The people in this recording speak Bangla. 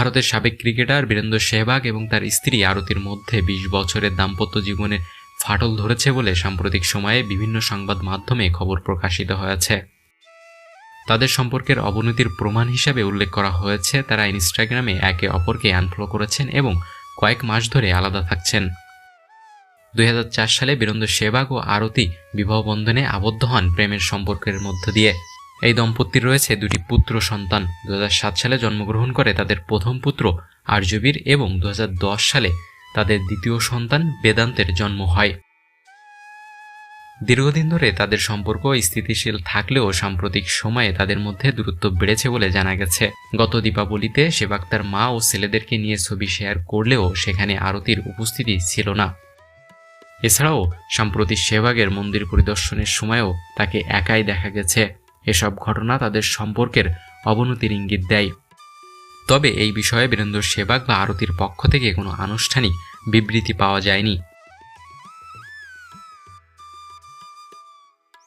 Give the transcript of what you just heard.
ভারতের সাবেক ক্রিকেটার বীরেন্দ্র সেহবাগ এবং তার স্ত্রী আরতির মধ্যে বিশ বছরের দাম্পত্য জীবনে ফাটল ধরেছে বলে সাম্প্রতিক সময়ে বিভিন্ন সংবাদ মাধ্যমে খবর প্রকাশিত হয়েছে। তাদের সম্পর্কের অবনতির প্রমাণ হিসাবে উল্লেখ করা হয়েছে, তারা ইনস্টাগ্রামে একে অপরকে আনফলো করেছেন এবং কয়েক মাস ধরে আলাদা থাকছেন। দুই হাজার চার সালে বীরেন্দ্র সেবাগ ও আরতি বিবাহ বন্ধনে আবদ্ধ হন প্রেমের সম্পর্কের মধ্য দিয়ে। এই দম্পতির রয়েছে দুটি পুত্র সন্তান। দু হাজার সাত সালে জন্মগ্রহণ করে তাদের প্রথম পুত্র আর্যবীর এবং দু হাজার দশ সালে তাদের দ্বিতীয় সন্তান বেদান্তের জন্ম হয়। দীর্ঘদিন ধরে তাদের সম্পর্ক স্থিতিশীল থাকলেও সাম্প্রতিক সময়ে তাদের মধ্যে দূরত্ব বেড়েছে বলে জানা গেছে। গত দীপাবলিতে সেবাগ তার মা ও ছেলেদেরকে নিয়ে ছবি শেয়ার করলেও সেখানে আরতির উপস্থিতি ছিল না। এছাড়াও সাম্প্রতি সেবাগের মন্দির পরিদর্শনের সময়ও তাকে একাই দেখা গেছে। এসব ঘটনা তাদের সম্পর্কের অবনতির ইঙ্গিত দেয়। তবে এই বিষয়ে বীরেন্দ্র সেবাগ বা আরতির পক্ষ থেকে কোনো আনুষ্ঠানিক বিবৃতি পাওয়া যায়নি।